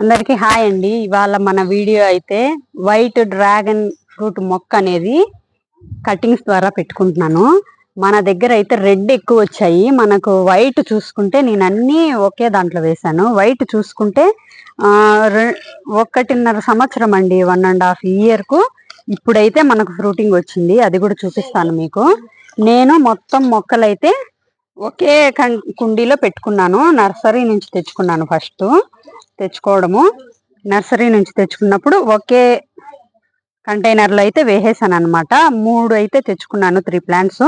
అందరికి హాయ్ అండి. ఇవాళ మన వీడియో అయితే వైట్ డ్రాగన్ ఫ్రూట్ మొక్క అనేది కటింగ్స్ ద్వారా పెట్టుకుంటున్నాను. మన దగ్గర అయితే రెడ్ ఎక్కువ వచ్చాయి. మనకు వైట్ చూసుకుంటే నేను అన్నీ ఒకే దాంట్లో వేశాను. వైట్ చూసుకుంటే రె- ఒకటిన్నర సంవత్సరం అండి వన్ అండ్ హాఫ్ ఇయర్కు ఇప్పుడైతే మనకు ఫ్రూటింగ్ వచ్చింది. అది కూడా చూపిస్తాను మీకు. నేను మొత్తం మొక్కలైతే ఒకే కుండీలో పెట్టుకున్నాను. నర్సరీ నుంచి తెచ్చుకున్నాను ఫస్ట్. తెచ్చుకోవడము. నర్సరీ నుంచి తెచ్చుకున్నప్పుడు ఒకే కంటైనర్లో అయితే వేసేసాను అనమాట మూడు అయితే తెచ్చుకున్నాను త్రీ ప్లాంట్స్.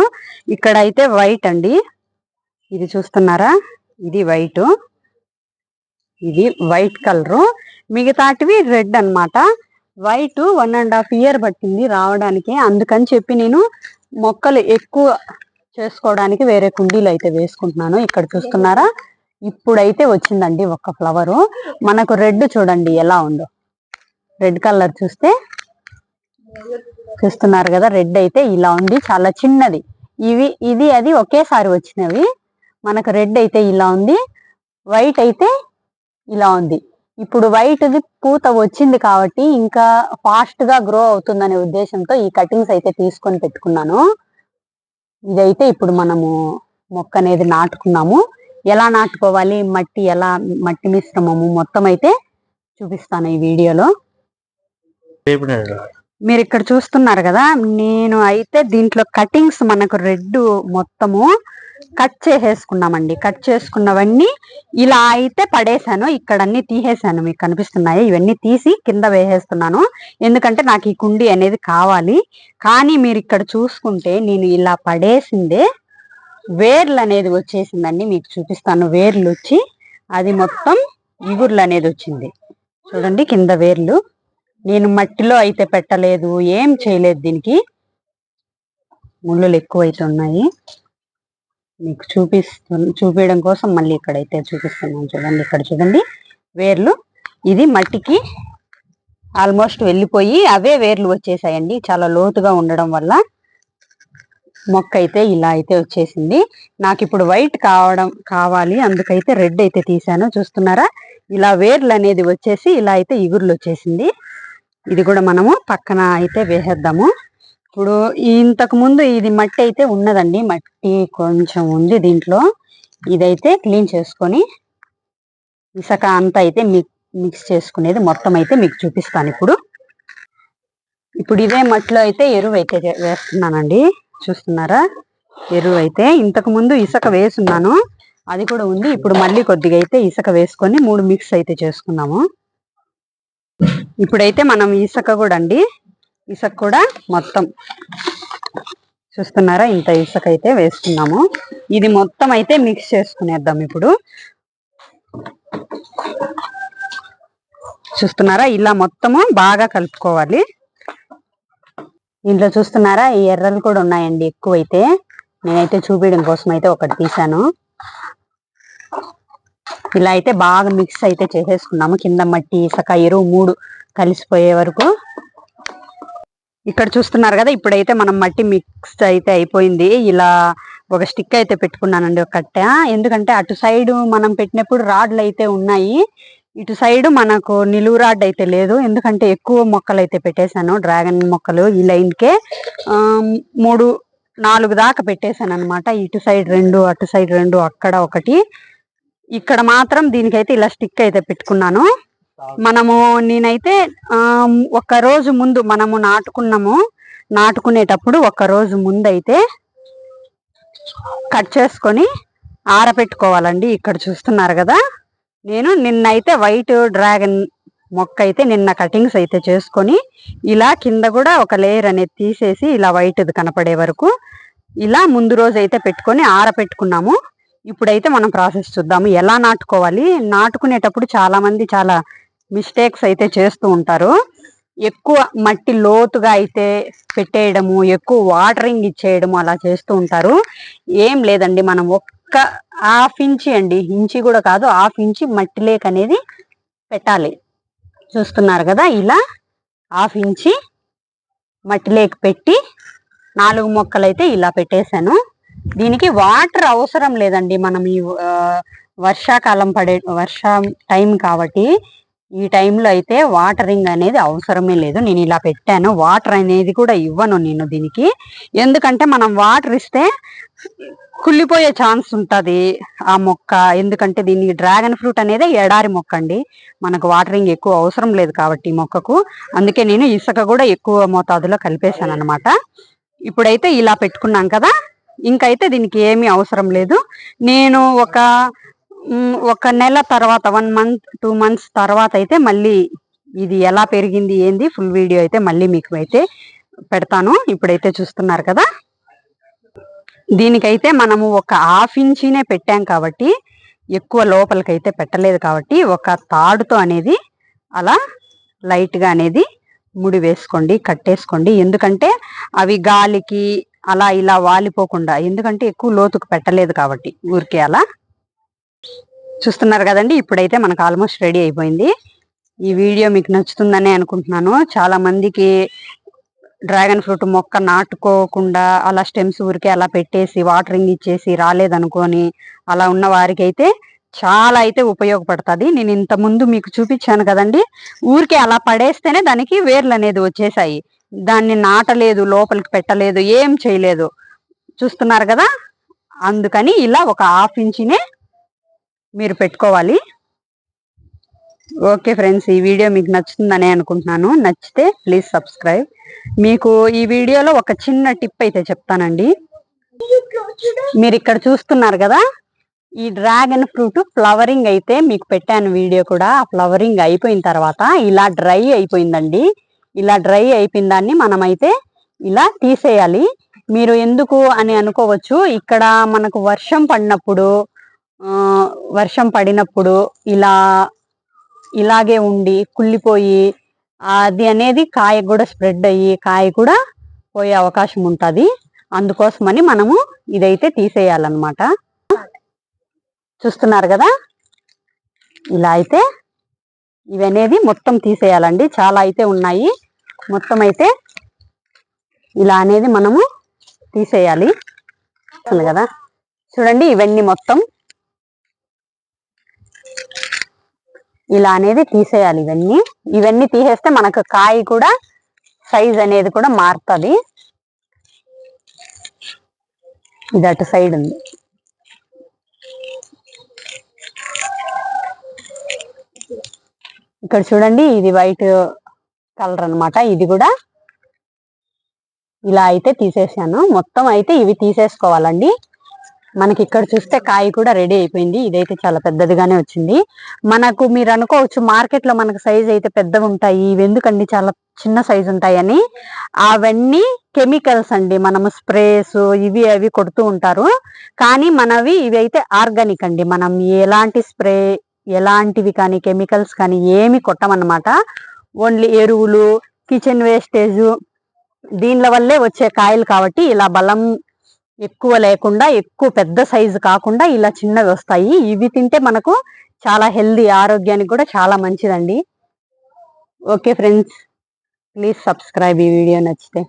ఇక్కడ అయితే వైట్ అండి. ఇది చూస్తున్నారా? ఇది వైట్. ఇది వైట్ కలరు. మిగతాటివి రెడ్ అన్నమాట. White one and half year పట్టింది రావడానికి. అందుకని చెప్పి నేను మొక్కలు ఎక్కువ చేసుకోవడానికి వేరే కుండీలు అయితే వేసుకుంటున్నాను. ఇక్కడ చూస్తున్నారా? ఇప్పుడైతే వచ్చిందండి ఒక ఫ్లవరు. మనకు రెడ్ చూడండి ఎలా ఉందో. రెడ్ కలర్ చూస్తే చూస్తున్నారు కదా రెడ్ అయితే ఇలా ఉంది చాలా చిన్నది. ఇవి ఇది అది ఒకేసారి వచ్చినవి. మనకు రెడ్ అయితే ఇలా ఉంది వైట్ అయితే ఇలా ఉంది. ఇప్పుడు వైట్ది పూత వచ్చింది కాబట్టి ఇంకా ఫాస్ట్గా గ్రో అవుతుందనే ఉద్దేశంతో ఈ కటింగ్స్ అయితే తీసుకొని పెట్టుకున్నాను. ఇదైతే ఇప్పుడు మనము మొక్క అనేది నాటుకున్నాము. ఎలా నాటుకోవాలి మట్టి ఎలా మట్టి మిశ్రమము మొత్తం అయితే చూపిస్తాను ఈ వీడియోలో. మీరు ఇక్కడ చూస్తున్నారు కదా నేను అయితే దీంట్లో కటింగ్స్ మనకు రెడ్ మొత్తము కట్ చేసేసుకున్నామండి. కట్ చేసుకున్నవన్నీ ఇలా అయితే పడేశాను ఇక్కడ అన్ని తీసేసాను. మీకు కనిపిస్తున్నాయి? ఇవన్నీ తీసి కింద వేసేస్తున్నాను. ఎందుకంటే నాకు ఈ కుండి అనేది కావాలి. కానీ మీరు ఇక్కడ చూసుకుంటే నేను ఇలా పడేసిందే వేర్లు అనేది వచ్చేసిందండి మీకు చూపిస్తాను. వేర్లు వచ్చి అది మొత్తం ఇగుర్లు అనేది వచ్చింది. చూడండి కింద వేర్లు. నేను మట్టిలో అయితే పెట్టలేదు ఏం చేయలేదు దీనికి. ముళ్ళులు ఎక్కువ అయితే ఉన్నాయి. మీకు చూపిస్తు చూపించడం కోసం మళ్ళీ ఇక్కడైతే చూపిస్తున్నాను. చూడండి ఇక్కడ చూడండి. వేర్లు. ఇది మట్టికి ఆల్మోస్ట్ వెళ్ళిపోయి అవే వేర్లు వచ్చేసాయండి. చాలా లోతుగా ఉండడం వల్ల మొక్క అయితే ఇలా అయితే వచ్చేసింది. నాకు ఇప్పుడు వైట్ కావడం కావాలి. అందుకైతే రెడ్ అయితే తీసాను చూస్తున్నారా? ఇలా వేర్లు అనేది వచ్చేసి ఇలా అయితే ఇగుర్లు వచ్చేసింది ఇది కూడా మనము పక్కన అయితే వేసేద్దాము. ఇప్పుడు ఇంతకు ముందు ఇది మట్టి అయితే ఉన్నదండి. మట్టి కొంచెం ఉంది దీంట్లో. ఇదైతే క్లీన్ చేసుకొని ఇసక అంతా అయితే మిక్స్ చేసుకునేది మొత్తం అయితే మీకు చూపిస్తాను ఇప్పుడు. ఇప్పుడు ఇదే మట్టిలో అయితే ఎరువు అయితే వేస్తున్నానండి. చూస్తున్నారా? ఎరువు అయితే ఇంతకు ముందు ఇసుక వేసున్నాను. అది కూడా ఉంది. ఇప్పుడు మళ్ళీ కొద్దిగా అయితే ఇసుక వేసుకొని మూడు మిక్స్ అయితే చేసుకున్నాము. ఇప్పుడైతే మనం ఇసుక కూడా అండి. ఇసుక కూడా మొత్తం. చూస్తున్నారా? ఇంత ఇసుక అయితే వేసుకున్నాము. ఇది మొత్తం అయితే మిక్స్ చేసుకునేద్దాం ఇప్పుడు. చూస్తున్నారా? ఇలా మొత్తము బాగా కలుపుకోవాలి. దీంట్లో చూస్తున్నారా? ఈ ఎర్రలు కూడా ఉన్నాయండి ఎక్కువైతే. నేనైతే చూపించడం కోసం అయితే ఒకటి తీసాను ఇలా అయితే బాగా మిక్స్ అయితే చేసేసుకున్నాము. కింద మట్టి ఇసక ఎరువు మూడు కలిసిపోయే వరకు. ఇక్కడ చూస్తున్నారు కదా ఇప్పుడైతే మనం మట్టి మిక్స్ అయితే అయిపోయింది. ఇలా ఒక స్టిక్ అయితే పెట్టుకున్నానండి ఒక కట్ట. ఎందుకంటే అటు సైడ్ మనం పెట్టినప్పుడు రాడ్లు అయితే ఉన్నాయి. ఇటు సైడ్ మనకు నిలువు రాడ్ అయితే లేదు. ఎందుకంటే ఎక్కువ మొక్కలు అయితే పెట్టేశాను. డ్రాగన్ మొక్కలు ఈ లైన్కే మూడు నాలుగు దాకా పెట్టేశాను అనమాట ఇటు సైడ్ రెండు అటు సైడ్ రెండు అక్కడ ఒకటి. ఇక్కడ మాత్రం దీనికైతే ఇలా స్టిక్ అయితే పెట్టుకున్నాను. మనము నేనైతే ఒక రోజు ముందు మనము నాటుకున్నాము. నాటుకునేటప్పుడు ఒక రోజు ముందు అయితే కట్ చేసుకొని ఆరబెట్టుకోవాలండి ఇక్కడ చూస్తున్నారు కదా. నేను నిన్నైతే వైట్ డ్రాగన్ మొక్క అయితే నిన్న కటింగ్స్ అయితే చేసుకొని ఇలా కింద కూడా ఒక లేయర్ అనేది తీసేసి ఇలా వైట్ కనపడే వరకు ఇలా ముందు రోజు అయితే పెట్టుకొని ఆరబెట్టుకున్నాము ఇప్పుడైతే మనం ప్రాసెస్ చూద్దాము. ఎలా నాటుకోవాలి? నాటుకునేటప్పుడు చాలామంది చాలా మిస్టేక్స్ అయితే చేస్తూ ఉంటారు. ఎక్కువ మట్టి లోతుగా అయితే పెట్టేయడము ఎక్కువ వాటరింగ్ ఇచ్చేయడము అలా చేస్తూ ఉంటారు. ఏం లేదండి మనం ఒక్క హాఫ్ ఇంచి అండి. ఇంచి కూడా కాదు హాఫ్ ఇంచి మట్టి లేక్ అనేది పెట్టాలి. చూస్తున్నారు కదా ఇలా హాఫ్ ఇంచి మట్టి లేక్ పెట్టి నాలుగు మొక్కలు అయితే ఇలా పెట్టేశాను. దీనికి వాటర్ అవసరం లేదండి. మనం ఈ వర్షాకాలం పడే వర్షం టైం కాబట్టి ఈ టైంలో అయితే వాటరింగ్ అనేది అవసరమే లేదు. నేను ఇలా పెట్టాను. వాటర్ అనేది కూడా ఇవ్వను నేను దీనికి. ఎందుకంటే మనం వాటర్ ఇస్తే కుళ్ళిపోయే ఛాన్స్ ఉంటుంది ఆ మొక్క. ఎందుకంటే దీనికి డ్రాగన్ ఫ్రూట్ అనేది ఎడారి మొక్క అండి. మనకు వాటరింగ్ ఎక్కువ అవసరం లేదు కాబట్టి మొక్కకు. అందుకే నేను ఇసుక కూడా ఎక్కువ మోతాదులో కలిపేశాను అనమాట ఇప్పుడైతే ఇలా పెట్టుకున్నాం కదా. ఇంకైతే దీనికి ఏమీ అవసరం లేదు. నేను ఒక ఒక నెల తర్వాత వన్ మంత్ టూ మంత్స్ తర్వాత అయితే మళ్ళీ ఇది ఎలా పెరిగింది ఏంది ఫుల్ వీడియో అయితే మళ్ళీ మీకు అయితే పెడతాను. ఇప్పుడైతే చూస్తున్నారు కదా. దీనికైతే మనము ఒక హాఫ్ ఇంచీనే పెట్టాం కాబట్టి ఎక్కువ లోపలికైతే పెట్టలేదు కాబట్టి ఒక తాడుతో అనేది అలా లైట్గా అనేది ముడి వేసుకోండి కట్టేసుకోండి. ఎందుకంటే అవి గాలికి అలా ఇలా వాలిపోకుండా ఎందుకంటే ఎక్కువ లోతుకు పెట్టలేదు కాబట్టి ఊరికే అలా. చూస్తున్నారు కదండి ఇప్పుడైతే మనకు ఆల్మోస్ట్ రెడీ అయిపోయింది. ఈ వీడియో మీకు నచ్చుతుందనే అనుకుంటున్నాను. చాలా మందికి డ్రాగన్ ఫ్రూట్ మొక్క నాటుకోకుండా అలా స్టెమ్స్ ఊరికే అలా పెట్టేసి వాటరింగ్ ఇచ్చేసి రాలేదనుకొని అలా ఉన్న వారికి అయితే చాలా అయితే ఉపయోగపడుతుంది. నేను ఇంత ముందు మీకు చూపించాను కదండి. ఊరికే అలా పడేస్తేనే దానికి వేర్లు అనేది వచ్చేసాయి. దాన్ని నాటలేదు లోపలికి పెట్టలేదు ఏం చేయలేదు. చూస్తున్నారు కదా? అందుకని ఇలా ఒక హాఫ్ ఇంచినే మీరు పెట్టుకోవాలి. ఓకే ఫ్రెండ్స్ ఈ వీడియో మీకు నచ్చుతుందని అనుకుంటున్నాను. నచ్చితే ప్లీజ్ సబ్స్క్రైబ్. మీకు ఈ వీడియోలో ఒక చిన్న టిప్ అయితే చెప్తానండి. మీరు ఇక్కడ చూస్తున్నారు కదా ఈ డ్రాగన్ ఫ్రూట్ ఫ్లవరింగ్ అయితే మీకు పెట్టాను వీడియో కూడా. ఆ ఫ్లవరింగ్ అయిపోయిన తర్వాత ఇలా డ్రై అయిపోయిందండి. ఇలా డ్రై అయిపోయిన దాన్ని మనమైతే ఇలా తీసేయాలి. మీరు ఎందుకు అని అనుకోవచ్చు. ఇక్కడ మనకు వర్షం పడినప్పుడు వర్షం పడినప్పుడు ఇలా ఇలాగే ఉండి కుళ్ళిపోయి అది అనేది కాయ కూడా స్ప్రెడ్ అయ్యి కాయ కూడా పోయే అవకాశం ఉంటుంది. అందుకోసమని మనము ఇదైతే తీసేయాలన్నమాట. చూస్తున్నారు కదా? ఇలా అయితే ఇవనేది మొత్తం తీసేయాలండి. చాలా అయితే ఉన్నాయి. మొత్తం అయితే ఇలా అనేది మనము తీసేయాలి. కదా? చూడండి ఇవన్నీ మొత్తం ఇలా అనేది తీసేయాలి ఇవన్నీ. ఇవన్నీ తీసేస్తే మనకు కాయ కూడా సైజ్ అనేది కూడా మారుతుంది. ఇది అటు సైడ్ ఉంది. ఇక్కడ చూడండి ఇది వైట్ కలర్ అన్నమాట. ఇది కూడా ఇలా అయితే తీసేసాను. మొత్తం అయితే ఇవి తీసేసుకోవాలండి. మనకి ఇక్కడ చూస్తే కాయ కూడా రెడీ అయిపోయింది. ఇదైతే చాలా పెద్దదిగానే వచ్చింది. మనకు మీరు అనుకోవచ్చు మార్కెట్లో మనకు సైజ్ అయితే పెద్దవి ఉంటాయి. ఇవి ఎందుకండి చాలా చిన్న సైజ్ ఉంటాయని? అవన్నీ కెమికల్స్ అండి. మనము స్ప్రేస్ ఇవి అవి కొడుతూ ఉంటారు. కానీ మనవి ఇవి అయితే ఆర్గానిక్ అండి. మనం ఎలాంటి స్ప్రే ఎలాంటివి కానీ కెమికల్స్ కానీ ఏమి కొట్టమన్నమాట. ఓన్లీ ఎరువులు కిచెన్ వేస్టేజ్ దీనిల వల్లే వచ్చే కాయలు కాబట్టి ఇలా బలం ఎక్కువ లేకుండా ఎక్కువ పెద్ద సైజు కాకుండా ఇలా చిన్నవి వస్తాయి. ఇవి తింటే మనకు చాలా హెల్దీ ఆరోగ్యానికి కూడా చాలా మంచిదండి. ఓకే ఫ్రెండ్స్ ప్లీజ్ సబ్స్క్రైబ్ ఈ వీడియో నచ్చితే.